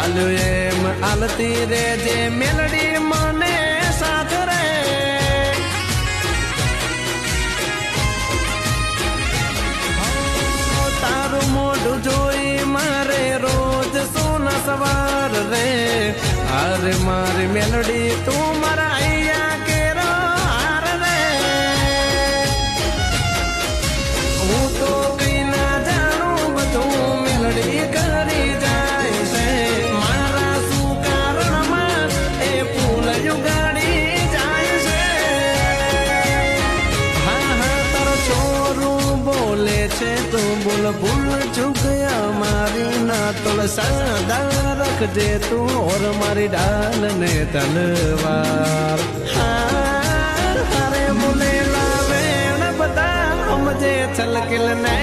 આલ્યું એમ આલતી રે, જે મેલડી મને સાથ રે. તારું મોઢું જોઈ મારે રોજ સોના સવાર રે. અરે મારી મેલડી તું છે તું બોલ, ભૂલ ચૂકયા મારી ના તોલ સાદા રખજે તું ઓર મારી ડાલ ને તલવાર. હારે બોલે લાવે બધા સમજે છલકિલ ને